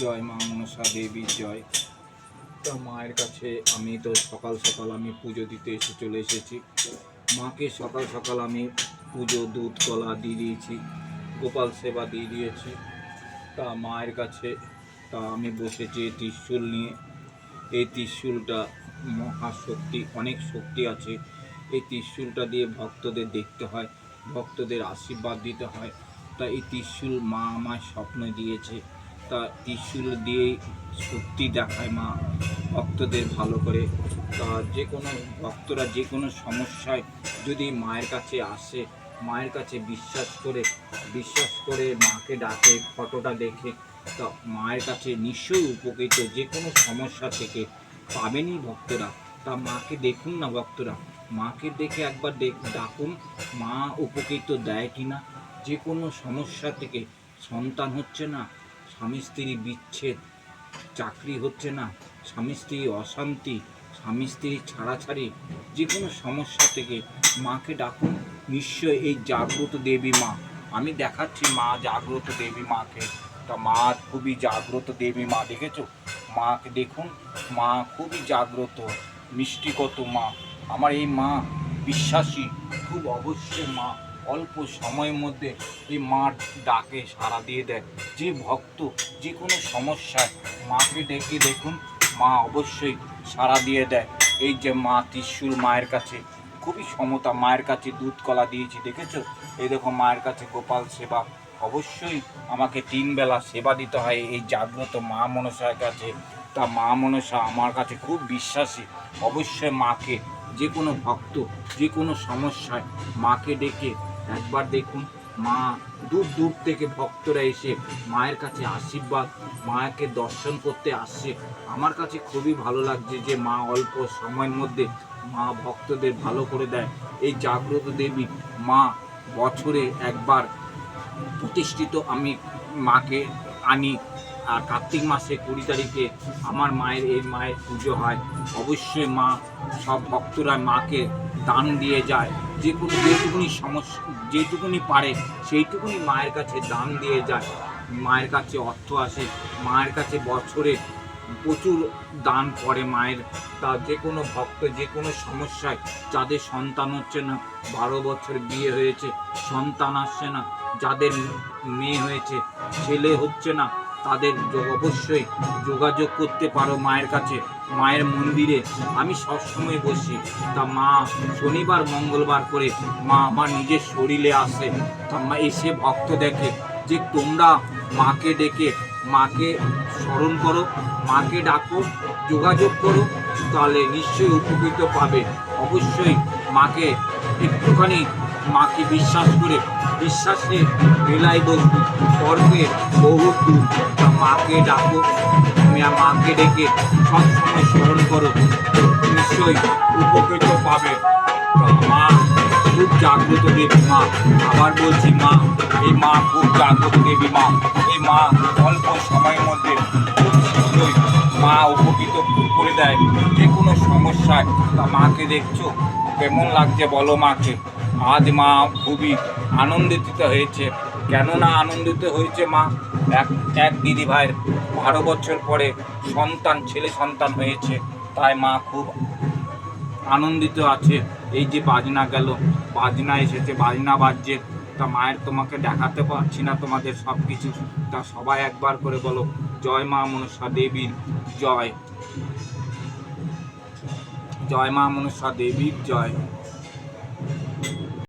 জয় মা মনসা দেবী, জয়। তা মায়ের কাছে আমি তো সকাল সকাল আমি পুজো দিতে এসে চলে এসেছি। মাকে সকাল সকাল আমি পুজো, দুধ, কলা দিয়ে দিয়েছি, গোপাল সেবা দিয়ে দিয়েছি। তা মায়ের কাছে তা আমি বসেছি ত্রিশূল নিয়ে। এই ত্রিশূলটা মহাশক্তি অনেক শক্তি আছে। এই ত্রিশূলটা দিয়ে ভক্তদের দেখতে হয়, ভক্তদের আশীর্বাদ দিতে হয়। তা এই ত্রিশূল মা আমার স্বপ্ন দিয়েছে। তা ত্রিশূল দিয়েই শক্তি দেখায় মা, ভক্তদের ভালো করে। তা যে কোনো ভক্তরা যে কোনো সমস্যায় যদি মায়ের কাছে আসে, মায়ের কাছে বিশ্বাস করে বিশ্বাস করে মাকে ডাকে, ফটোটা দেখে, তা মায়ের কাছে নিশ্চয়ই উপকৃত। যে কোনো সমস্যা থেকে পাবেনই ভক্তরা। তা মাকে দেখুন না ভক্তরা। মাকে দেখে একবার দেখ, ডাকুন, মা উপকৃত দেয় কি না যে কোনো সমস্যা থেকে সন্তান হচ্ছে না স্বামী স্ত্রী বিচ্ছেদ। চাকরি হচ্ছে না, স্বামী স্ত্রী অশান্তি, স্বামী স্ত্রী ছাড়াছাড়ি। যে কোনো সমস্যা থেকে মাকে ডাকুন, নিশ্চয় এই জাগ্রত দেবী মা। আমি দেখাচ্ছি মা জাগ্রত দেবী মাকে। তা মা খুবই জাগ্রত দেবী মা, দেখেছ? মাকে দেখুন, মা খুবই জাগ্রত মিষ্টিকত মা। আমার এই মা বিশ্বাসী, খুব অবশ্যই মা। অল্প সময়ের মধ্যে এই মা ডাকে সাড়া দিয়ে দেয়। যে ভক্ত যে কোনো সমস্যায় মাকে ডেকে দেখুন, মা অবশ্যই সাড়া দিয়ে দেয়। এই যে মা ত্রিশুল মায়ের কাছে, খুবই সমতা, মায়ের কাছে দুধ কলা দিয়েছি, দেখেছ? এই দেখো মায়ের কাছে গোপাল সেবা। অবশ্যই আমাকে তিন বেলা সেবা দিতে হয় এই জাগ্রত মা মনসার কাছে। তা মা মনসা আমার কাছে খুব বিশ্বাসী। অবশ্যই মাকে যে কোনো ভক্ত যে কোনো সমস্যায় মাকে ডেকে একবার দেখুন, মা দূর দূর থেকে ভক্তরা এসে মায়ের কাছে আশীর্বাদ, মাকে দর্শন করতে আসছে। আমার কাছে খুবই ভালো লাগছে যে মা অল্প সময়ের মধ্যে মা ভক্তদের ভালো করে দেয়। এই জাগ্রত দেবী মা বছরে একবার প্রতিষ্ঠিত আমি মাকে আনি আর কার্তিক মাসে কুড়ি তারিখে আমার মায়ের এই মায়ের পুজো হয়। অবশ্যই মা সব ভক্তরা মাকে দান দিয়ে যায়। যে কোনো যেটুকুনি সমস্যা যেটুকুনি পারে, সেইটুকুনি মায়ের কাছে দান দিয়ে যায়। মায়ের কাছে অর্থ আসে, মায়ের কাছে বছরে প্রচুর দান করে মায়ের। তা যে কোনো ভক্ত যে কোনো সমস্যায়, যাদের সন্তান হচ্ছে না, বারো বছর বিয়ে হয়েছে, সন্তান আসছে না, যাদের মেয়ে হয়েছে, ছেলে হচ্ছে না, তাদের অবশ্যই যোগাযোগ করতে পারো মায়ের কাছে। মায়ের মন্দিরে আমি সবসময় বসি। তা মা শনিবার, মঙ্গলবার করে মা আমার নিজের শরীরে আসে। তা মা এসে ভক্ত দেখে যে তোমরা মাকে ডেকে মাকে স্মরণ করো, মাকে ডাকো, যোগাযোগ করো, তাহলে নিশ্চয়ই উপকৃত পাবে। অবশ্যই মাকে একটুখানি মাকে বিশ্বাস করে বিশ্বাসে মেলাই বসবি কর্মে বহু দূর মাকে ডাকো। মা- মাকে ডেকে সবসময় স্মরণ করো। নিশ্চয়ই উপকৃত পাবে। মা, খুব জাগ্রত দেবী মা। আবার বলছি, মা, এই মা খুব জাগ্রত দেবী মা। এই মা অল্প সময়ের মধ্যে মা উপকৃত করে দেয়। যে কোনো সমস্যায় তা মাকে দেখছ? কেমন লাগছে বলো মাকে? আজ মা খুবই আনন্দিত হয়েছে। কেননা আনন্দিত হয়েছে মা। এক এক দিদি ভাইয়ের বারো বছর পরে সন্তান, ছেলে সন্তান হয়েছে। তাই মা খুব আনন্দিত আছে। এই যে বাজনা গেল, বাজনা এসেছে, বাজনা বাজছে। তা মায়ের তোমাকে দেখাতে পারছি না তোমাদের সব কিছু তা সবাই একবার করে বলো, জয় মা মনসা দেবীর, জয়। জয় মা মনসা দেবীর জয়।